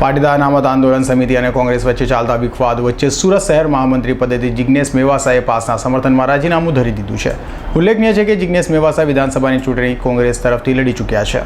પાટીદાર અનામત આંદોલન સમિતિ અને કોંગ્રેસ વચ્ચે ચાલતા વિખવાદ વચ્ચે સુરત શહેર મહામંત્રી પદેથી જિજ્ઞેશ મેવાસાએ પાસના સમર્થનમાં રાજીનામું ધરી દીધું છે. ઉલ્લેખનીય છે કે જિજ્ઞેશ મેવાસા વિધાનસભાની ચૂંટણી કોંગ્રેસ તરફથી લડી ચૂક્યા છે.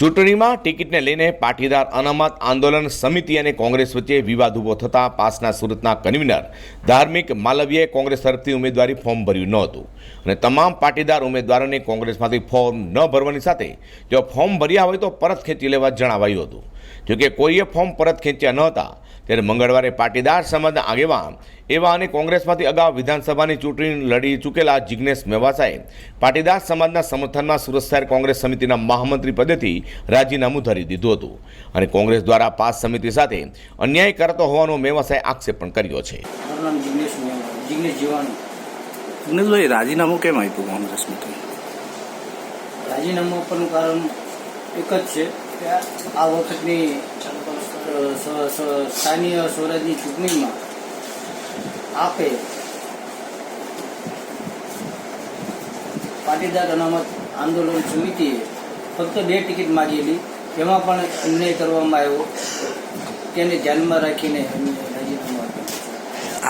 ચૂંટણીમાં ટિકિટને લઈને પાટીદાર અનામત આંદોલન સમિતિ અને કોંગ્રેસ વચ્ચે વિવાદ ઊભો થતાં પાસના સુરતના કન્વીનર ધાર્મિક માલવીએ કોંગ્રેસ તરફથી ઉમેદવારી ફોર્મ ભર્યું નહોતું. અને તમામ પાટીદાર ઉમેદવારોને કોંગ્રેસમાંથી ફોર્મ ન ભરવાની સાથે જો ફોર્મ ભર્યા હોય તો પરત ખેંચી લેવા જણાવાયું હતું. જોકે કોઈએ ફોર્મ પરત ખેંચ્યા ન હતા, ત્યારે મંગળવારે પાટીદાર સમાજના આગેવાન એવા અને કોંગ્રેસમાંથી અગાઉ વિધાનસભાની ચૂંટણી લડી ચૂકેલા જિજ્ઞેશ મેવાસાએ પાટીદાર સમાજના સમર્થનમાં સુરત શહેર કોંગ્રેસ સમિતિના મહામંત્રી પદેથી રાજીનામું ધરી દીધું હતું. અને કોંગ્રેસ દ્વારા પાસ સમિતિ સાથે અન્યાય કરતો હોવાનો મેવાસાએ આક્ષેપ પણ કર્યો છે. રાજીનામું કેમ આપ્યું કોંગ્રેસમાંથી રાજીનામું આપવાનું કારણ એક જ છે કે આ વખતની સ્થાનીય સ્વરાજની ચૂંટણીમાં આપે પાટીદાર અનામત આંદોલન સમિતિએ ફક્ત બે ટિકિટ માગેલી. એમાં પણ અન્યાય કરવામાં આવ્યો. તેને ધ્યાનમાં રાખીને રાજીનામું આપ્યું.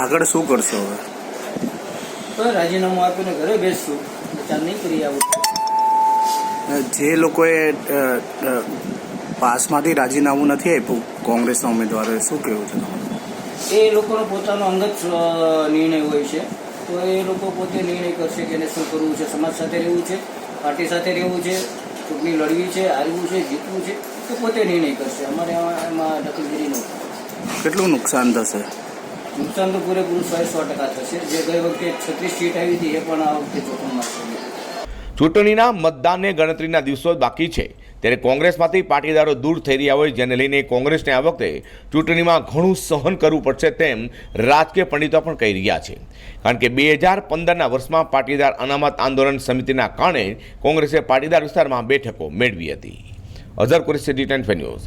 આગળ શું કરશો હવે? તો રાજીનામું આપીને ઘરે બેસશું. વિચાર નહીં કરી આવું. જે લોકોએ પાસમાંથી રાજીનામું નથી આપ્યું કોંગ્રેસના ઉમેદવારોએ શું કહેવું છે તમારું? એ લોકોનો પોતાનો અંગત નિર્ણય હોય છે. તો એ લોકો પોતે નિર્ણય કરશે કે એને શું કરવું છે? સમાજ સાથે રહેવું છે? પાર્ટી સાથે રહેવું છે? ચૂંટણી લડવી છે હારવું છે જીતવું છે તો પોતે નિર્ણય કરશે. અમારે એમાં દખલગીરી ન કેટલું નુકસાન થશે? નુકસાન તો પૂરેપૂરું સો સો ટકા થશે. જે ગઈ વખતે છત્રીસ સીટ આવી હતી એ પણ આ વખતે જોખમમાં છે ચૂંટણીના મતદાનને ગણતરીના દિવસો બાકી છે. ત્યારે કોંગ્રેસમાંથી પાટીદારો દૂર થઈ રહ્યા હોય, જેને લઈને કોંગ્રેસને આ વખતે ચૂંટણીમાં ઘણું સહન કરવું પડશે તેમ રાજકીય પંડિતો પણ કહી રહ્યા છે. કારણ કે બે હજાર પંદરના વર્ષમાં પાટીદાર અનામત આંદોલન સમિતિના કારણે કોંગ્રેસે પાટીદાર વિસ્તારમાં બેઠકો મેળવી હતી. Azhar Qureshi, T ten news.